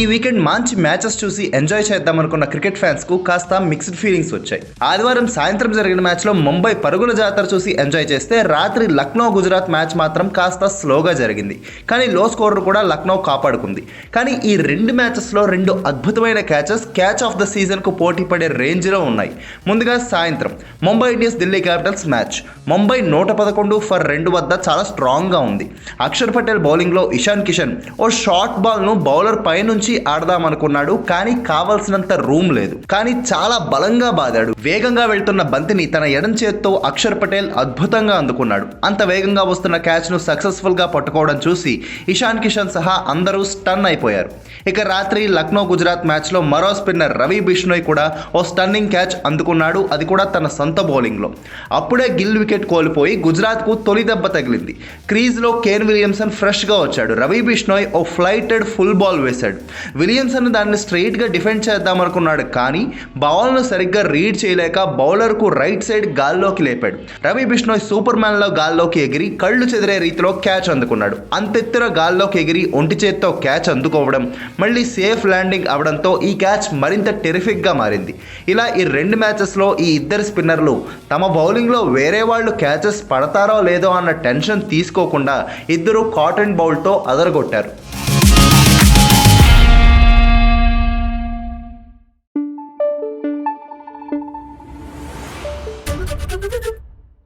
ఈ వీకెండ్ మంచి మ్యాచెస్ చూసి ఎంజాయ్ చేద్దాం అనుకున్న క్రికెట్ ఫ్యాన్స్కు కాస్త మిక్స్డ్ ఫీలింగ్స్ వచ్చాయి. ఆదివారం సాయంత్రం జరిగిన మ్యాచ్లో ముంబై పరుగుల జాతర చూసి ఎంజాయ్ చేస్తే రాత్రి లక్నో గుజరాత్ మ్యాచ్ మాత్రం కాస్త స్లోగా జరిగింది. కానీ లో స్కోర్ కూడా లక్నో కాపాడుకుంది. కానీ ఈ రెండు మ్యాచెస్లో రెండు అద్భుతమైన క్యాచెస్ క్యాచ్ ఆఫ్ ద సీజన్కు పోటీ పడే రేంజ్లో ఉన్నాయి. ముందుగా సాయంత్రం Mumbai Indians Delhi Capitals match. Mumbai నూట పదకొండు ఫర్ రెండు వద్ద చాలా స్ట్రాంగ్గా ఉంది. అక్షర్ పటేల్ బౌలింగ్లో ఇషాన్ కిషన్ ఓ షార్ట్ బాల్ను బౌలర్ పై నుంచి ఆడదాం అనుకున్నాడు కానీ కావాల్సినంత రూమ్ లేదు. కానీ చాలా బలంగా బాదాడు. వేగంగా వెళ్తున్న బంతిని తన ఎడం చేత్తో అక్షర్ పటేల్ అద్భుతంగా అందుకున్నాడు. అంత వేగంగా వస్తున్న క్యాచ్ను సక్సెస్ఫుల్గా పట్టుకోవడం చూసి ఇషాన్ కిషన్ సహా అందరూ స్టన్ అయిపోయారు. ఇక రాత్రి లక్నో గుజరాత్ మ్యాచ్లో మరో స్పిన్నర్ రవి బిష్ణోయ్ కూడా ఓ స్టన్నింగ్ క్యాచ్ అందుకున్నాడు. అది కూడా తన సొంత బౌలింగ్లో అప్పుడే గిల్ వికెట్ కోల్పోయి గుజరాత్కు తొలి దెబ్బ తగిలింది. క్రీజ్లో కేన్ విలియమ్సన్ ఫ్రెష్గా వచ్చాడు. రవి బిష్ణోయ్ ఓ ఫ్లైటెడ్ ఫుల్ బాల్ వేశాడు. విలియమ్సన్ దాన్ని స్ట్రైట్గా డిఫెండ్ చేద్దాం అనుకున్నాడు. కానీ బాల్ను సరిగ్గా రీడ్ చేయలేక బౌలర్కు రైట్ సైడ్ గాల్లోకి లేపాడు. రవి బిష్ణోయ్ సూపర్ మ్యాన్లో గాల్లోకి ఎగిరి కళ్ళు చెదిరే రీతిలో క్యాచ్ అందుకున్నాడు. అంతెత్తున గాల్లోకి ఎగిరి ఒంటి చేత్తో క్యాచ్ అందుకోవడం మళ్ళీ సేఫ్ ల్యాండింగ్ అవడంతో ఈ క్యాచ్ మరింత టెరిఫిక్గా మారింది. ఇలా ఈ రెండు మ్యాచెస్లో ఈ ఇద్దరు స్పిన్నర్లు తమ బౌలింగ్లో వేరే వాళ్ళు క్యాచెస్ పడతారో లేదో అన్న టెన్షన్ తీసుకోకుండా ఇద్దరు కాటన్ బౌల్తో అదరగొట్టారు. どどど。